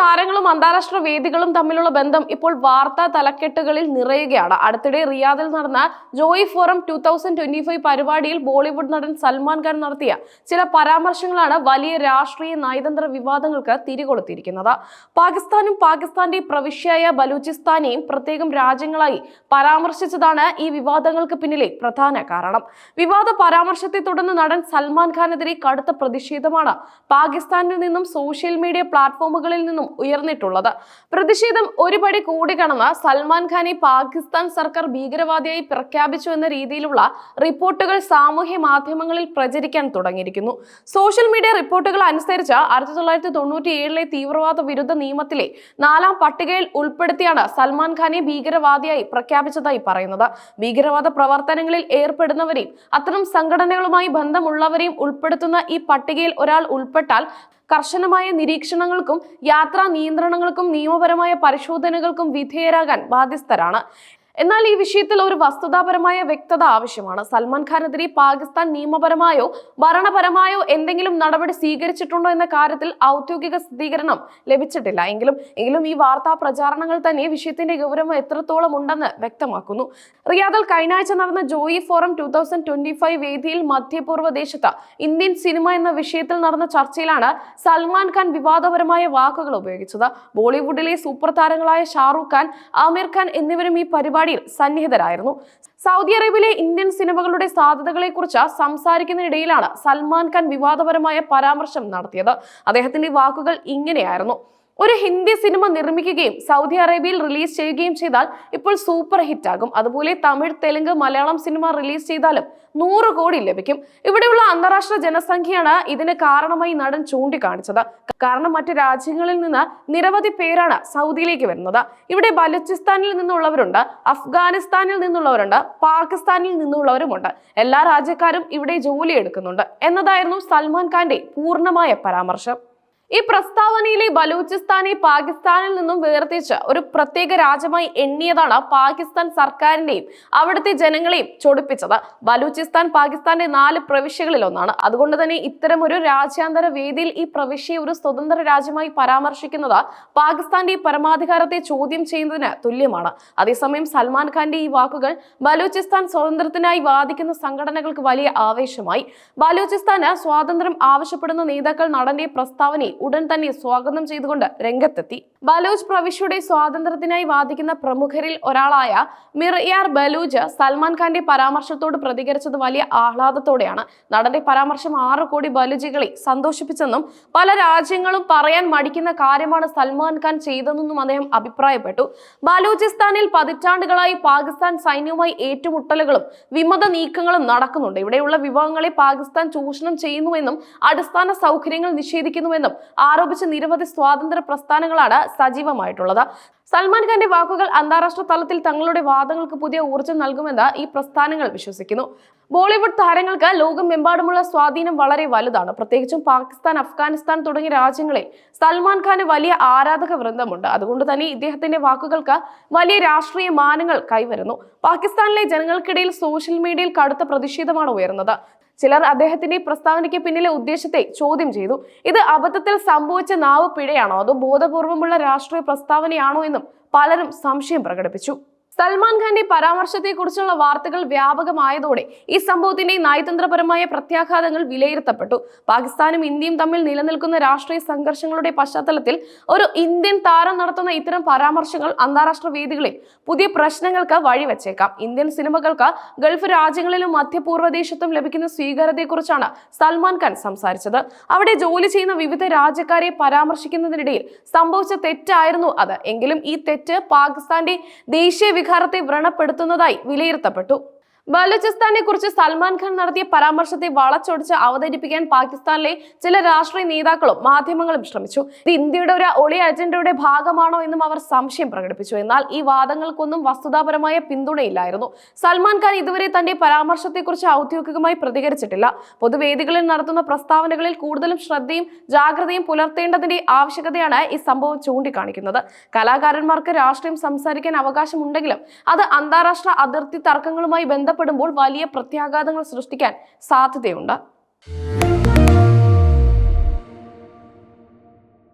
താരങ്ങളും അന്താരാഷ്ട്ര വേദികളും തമ്മിലുള്ള ബന്ധം ഇപ്പോൾ വാർത്താ തലക്കെട്ടുകളിൽ നിറയുകയാണ്. അടുത്തിടെ റിയാദിൽ നടന്ന Joy Forum two thousand twenty five പരിപാടിയിൽ ബോളിവുഡ് നടൻ സൽമാൻ ഖാൻ നടത്തിയ ചില പരാമർശങ്ങളാണ് വലിയ രാഷ്ട്രീയ നയതന്ത്ര വിവാദങ്ങൾക്ക് തിരികൊളുത്തിയിരിക്കുന്നത്. പാകിസ്ഥാനും പാകിസ്ഥാന്റെ പ്രവിശ്യയായ ബലൂചിസ്ഥാനെയും പ്രത്യേകം രാജ്യങ്ങളായി പരാമർശിച്ചതാണ് ഈ വിവാദങ്ങൾക്ക് പിന്നിലെ പ്രധാന കാരണം. വിവാദ പരാമർശത്തെ തുടർന്ന് നടൻ സൽമാൻ ഖാനെതിരെ കടുത്ത പ്രതിഷേധമാണ്. പാകിസ്ഥാനിൽ നിന്നും സോഷ്യൽ മീഡിയ പ്ലാറ്റ്ഫോമുകളിൽ നിന്നും ഉയർന്നിട്ടുള്ളത്. പ്രതിഷേധം ഒരുപടി കൂടി കടന്ന് സൽമാൻ ഖാനെ പാകിസ്ഥാൻ സർക്കാർ ഭീകരവാദിയായി പ്രഖ്യാപിച്ചു എന്ന രീതിയിലുള്ള റിപ്പോർട്ടുകൾ സാമൂഹ്യ മാധ്യമങ്ങളിൽ പ്രചരിക്കാൻ തുടങ്ങിയിരിക്കുന്നു. സോഷ്യൽ മീഡിയ റിപ്പോർട്ടുകൾ അനുസരിച്ച് ആയിരത്തി തൊള്ളായിരത്തി തൊണ്ണൂറ്റി ഏഴിലെ തീവ്രവാദ വിരുദ്ധ നിയമത്തിലെ നാലാം പട്ടികയിൽ ഉൾപ്പെടുത്തിയാണ് സൽമാൻ ഖാനെ ഭീകരവാദിയായി പ്രഖ്യാപിച്ചതായി പറയുന്നത്. ഭീകരവാദ പ്രവർത്തനങ്ങളിൽ ഏർപ്പെടുന്നവരെയും അത്തരം സംഘടനകളുമായി ബന്ധമുള്ളവരെയും ഉൾപ്പെടുത്തുന്ന ഈ പട്ടികയിൽ ഒരാൾ ഉൾപ്പെട്ടാൽ കർശനമായ നിരീക്ഷണങ്ങൾക്കും യാത്രാ നിയന്ത്രണങ്ങൾക്കും നിയമപരമായ പരിശോധനകൾക്കും വിധേയരാകാൻ ബാധ്യസ്ഥരാണ്. എന്നാൽ ഈ വിഷയത്തിൽ ഒരു വസ്തുതാപരമായ വ്യക്തത ആവശ്യമാണ്. സൽമാൻ ഖാനെതിരെ പാകിസ്ഥാൻ നിയമപരമായോ ഭരണപരമായോ എന്തെങ്കിലും നടപടി സ്വീകരിച്ചിട്ടുണ്ടോ എന്ന കാര്യത്തിൽ ഔദ്യോഗിക സ്ഥിരീകരണം ലഭിച്ചിട്ടില്ല. എങ്കിലും എങ്കിലും ഈ വാർത്താ പ്രചാരണങ്ങൾ തന്നെ വിഷയത്തിന്റെ ഗൗരവം എത്രത്തോളം ഉണ്ടെന്ന് വ്യക്തമാക്കുന്നു. റിയാദിൽ കഴിഞ്ഞ ആഴ്ച നടന്ന Joy Forum two thousand twenty five വേദിയിൽ മധ്യപൂർവ ദേശത്ത് ഇന്ത്യൻ സിനിമ എന്ന വിഷയത്തിൽ നടന്ന ചർച്ചയിലാണ് സൽമാൻ ഖാൻ വിവാദപരമായ വാക്കുകൾ ഉപയോഗിച്ചത്. ബോളിവുഡിലെ സൂപ്പർ താരങ്ങളായ ഷാറൂഖ് ഖാൻ ആമിർ ഖാൻ എന്നിവരും ഈ പരിപാടിയിൽ സന്നിഹിതരായിരുന്നു. സൗദി അറേബ്യയിലെ ഇന്ത്യൻ സിനിമകളുടെ സാധ്യതകളെക്കുറിച്ച് സംസാരിക്കുന്നതിനിടയിലാണ് സൽമാൻ ഖാൻ വിവാദപരമായ പരാമർശം നടത്തിയത്. അദ്ദേഹത്തിന്റെ വാക്കുകൾ ഇങ്ങനെയായിരുന്നു. ഒരു ഹിന്ദി സിനിമ നിർമ്മിക്കുകയും സൗദി അറേബ്യയിൽ റിലീസ് ചെയ്യുകയും ചെയ്താൽ ഇപ്പോൾ സൂപ്പർ ഹിറ്റ് ആകും അതുപോലെ തമിഴ് തെലുങ്ക് മലയാളം സിനിമ റിലീസ് ചെയ്താലും നൂറ് കോടി ലഭിക്കും. ഇവിടെയുള്ള അന്താരാഷ്ട്ര ജനസംഖ്യയാണ് ഇതിന് കാരണമായി നടൻ ചൂണ്ടിക്കാണിച്ചത്. കാരണം മറ്റു രാജ്യങ്ങളിൽ നിന്ന് നിരവധി പേരാണ് സൗദിയിലേക്ക് വരുന്നത്. ഇവിടെ ബലൂചിസ്ഥാനിൽ നിന്നുള്ളവരുണ്ട് അഫ്ഗാനിസ്ഥാനിൽ നിന്നുള്ളവരുണ്ട് പാകിസ്ഥാനിൽ നിന്നുള്ളവരുമുണ്ട്. എല്ലാ രാജ്യക്കാരും ഇവിടെ ജോലി എടുക്കുന്നുണ്ട് എന്നതായിരുന്നു സൽമാൻ ഖാന്റെ പൂർണമായ പരാമർശം. ഈ പ്രസ്താവനയിലെ ബലൂചിസ്ഥാനെ പാകിസ്ഥാനിൽ നിന്നും വേർതിരിച്ച് ഒരു പ്രത്യേക രാജ്യമായി എണ്ണിയതാണ് പാകിസ്ഥാൻ സർക്കാരിന്റെയും അവിടുത്തെ ജനങ്ങളെയും ചൊടിപ്പിച്ചത്. ബലൂചിസ്ഥാൻ പാകിസ്ഥാന്റെ നാല് പ്രവിശ്യകളിൽ ഒന്നാണ്. അതുകൊണ്ട് തന്നെ ഇത്തരം ഒരു രാജ്യാന്തര വേദിയിൽ ഈ പ്രവിശ്യയെ ഒരു സ്വതന്ത്ര രാജ്യമായി പരാമർശിക്കുന്നത് പാകിസ്ഥാന്റെ പരമാധികാരത്തെ ചോദ്യം ചെയ്യുന്നതിന് തുല്യമാണ്. അതേസമയം സൽമാൻ ഖാന്റെ ഈ വാക്കുകൾ ബലൂചിസ്ഥാൻ സ്വാതന്ത്ര്യത്തിനായി വാദിക്കുന്ന സംഘടനകൾക്ക് വലിയ ആവേശമായി. ബലൂചിസ്ഥാന് സ്വാതന്ത്ര്യം ആവശ്യപ്പെടുന്ന നേതാക്കൾ നടന്റെ പ്രസ്താവനയെ ഉടൻ തന്നെ സ്വാഗതം ചെയ്തുകൊണ്ട് രംഗത്തെത്തി. ബലൂച്ച് പ്രവിശ്യയുടെ സ്വാതന്ത്ര്യത്തിനായി വാദിക്കുന്ന പ്രമുഖരിൽ ഒരാളായ മിർയാർ ബലൂജ് സൽമാൻ ഖാന്റെ പരാമർശത്തോട് പ്രതികരിച്ചത് വലിയ ആഹ്ലാദത്തോടെയാണ്. നടന്റെ പരാമർശം ആറ് കോടി ബലൂജികളെ സന്തോഷിപ്പിച്ചെന്നും പല രാജ്യങ്ങളും പറയാൻ മടിക്കുന്ന കാര്യമാണ് സൽമാൻ ഖാൻ ചെയ്തതെന്നും അദ്ദേഹം അഭിപ്രായപ്പെട്ടു. ബലൂചിസ്ഥാനിൽ പതിറ്റാണ്ടുകളായി പാകിസ്ഥാൻ സൈന്യവുമായി ഏറ്റുമുട്ടലുകളും വിമത നീക്കങ്ങളും നടക്കുന്നുണ്ട്. ഇവിടെയുള്ള വിഭവങ്ങളെ പാകിസ്ഥാൻ ചൂഷണം ചെയ്യുന്നുവെന്നും അടിസ്ഥാന സൗകര്യങ്ങൾ നിഷേധിക്കുന്നുവെന്നും ആരോപിച്ച് നിരവധി സ്വാതന്ത്ര്യ പ്രസ്ഥാനങ്ങളാണ് സജീവമായിട്ടുള്ളത്. സൽമാൻ ഖാന്റെ വാക്കുകൾ അന്താരാഷ്ട്ര തലത്തിൽ തങ്ങളുടെ വാദങ്ങൾക്ക് പുതിയ ഊർജം നൽകുമെന്ന് ഈ പ്രസ്ഥാനങ്ങൾ വിശ്വസിക്കുന്നു. ബോളിവുഡ് താരങ്ങൾക്ക് ലോകമെമ്പാടുമുള്ള സ്വാധീനം വളരെ വലുതാണ്. പ്രത്യേകിച്ചും പാകിസ്ഥാൻ അഫ്ഗാനിസ്ഥാൻ തുടങ്ങിയ രാജ്യങ്ങളിൽ സൽമാൻ ഖാന് വലിയ ആരാധക വൃന്ദമുണ്ട്. അതുകൊണ്ട് തന്നെ ഇദ്ദേഹത്തിന്റെ വാക്കുകൾക്ക് വലിയ രാഷ്ട്രീയ മാനങ്ങൾ കൈവരുന്നു. പാകിസ്ഥാനിലെ ജനങ്ങൾക്കിടയിൽ സോഷ്യൽ മീഡിയയിൽ കടുത്ത പ്രതിഷേധമാണ് ഉയർന്നത്. ചിലർ അദ്ദേഹത്തിന്റെ ഈ പ്രസ്താവനയ്ക്ക് പിന്നിലെ ഉദ്ദേശത്തെ ചോദ്യം ചെയ്തു. ഇത് അബദ്ധത്തിൽ സംഭവിച്ച നാവ് പിഴയാണോ? അതോ ബോധപൂർവമുള്ള രാഷ്ട്രീയ പ്രസ്താവനയാണോ എന്നും പലരും സംശയം പ്രകടിപ്പിച്ചു. സൽമാൻ ഖാന്റെ പരാമർശത്തെക്കുറിച്ചുള്ള വാർത്തകൾ വ്യാപകമായതോടെ ഈ സംഭവത്തിന്റെ നയതന്ത്രപരമായ പ്രത്യാഘാതങ്ങൾ വിലയിരുത്തപ്പെട്ടു. പാകിസ്ഥാനും ഇന്ത്യയും തമ്മിൽ നിലനിൽക്കുന്ന രാഷ്ട്രീയ സംഘർഷങ്ങളുടെ പശ്ചാത്തലത്തിൽ ഒരു ഇന്ത്യൻ താരം നടത്തുന്ന ഇത്തരം പരാമർശങ്ങൾ അന്താരാഷ്ട്ര വേദികളിൽ പുതിയ പ്രശ്നങ്ങൾക്ക് വഴിവെച്ചേക്കാം. ഇന്ത്യൻ സിനിമകൾക്ക് ഗൾഫ് രാജ്യങ്ങളിലും മധ്യപൂർവദേശത്തും ലഭിക്കുന്ന സ്വീകാര്യതയെക്കുറിച്ചാണ് സൽമാൻ ഖാൻ സംസാരിച്ചത്. അവിടെ ജോലി ചെയ്യുന്ന വിവിധ രാജ്യക്കാരെ പരാമർശിക്കുന്നതിനിടയിൽ സംഭവിച്ച തെറ്റായിരുന്നു അത്. എങ്കിലും ഈ തെറ്റ് പാകിസ്ഥാന്റെ ദേശീയ വികാരത്തെ വ്രണപ്പെടുത്തുന്നതായി വിലയിരുത്തപ്പെട്ടു ബലൂചിസ്ഥാനെ കുറിച്ച് സൽമാൻ ഖാൻ നടത്തിയ പരാമർശത്തെ വളച്ചൊടിച്ച് അവതരിപ്പിക്കാൻ പാകിസ്ഥാനിലെ ചില രാഷ്ട്രീയ നേതാക്കളും മാധ്യമങ്ങളും ശ്രമിച്ചു. ഇത് ഇന്ത്യയുടെ ഒരു ഒളി അജണ്ടയുടെ ഭാഗമാണോ എന്നും അവർ സംശയം പ്രകടിപ്പിച്ചു. എന്നാൽ ഈ വാദങ്ങൾക്കൊന്നും വസ്തുതാപരമായ പിന്തുണയില്ലായിരുന്നു. സൽമാൻ ഖാൻ ഇതുവരെ തന്റെ പരാമർശത്തെക്കുറിച്ച് ഔദ്യോഗികമായി പ്രതികരിച്ചിട്ടില്ല. പൊതുവേദികളിൽ നടത്തുന്ന പ്രസ്താവനകളിൽ കൂടുതലും ശ്രദ്ധയും ജാഗ്രതയും പുലർത്തേണ്ടതിന്റെ ആവശ്യകതയാണ് ഈ സംഭവം ചൂണ്ടിക്കാണിക്കുന്നത്. കലാകാരന്മാർക്ക് രാഷ്ട്രീയം സംസാരിക്കാൻ അവകാശമുണ്ടെങ്കിലും അത് അന്താരാഷ്ട്ര അതിർത്തി തർക്കങ്ങളുമായി ബന്ധപ്പെടുമ്പോൾ വലിയ പ്രത്യാഘാതങ്ങൾ സൃഷ്ടിക്കാൻ സാധ്യതയുണ്ട്.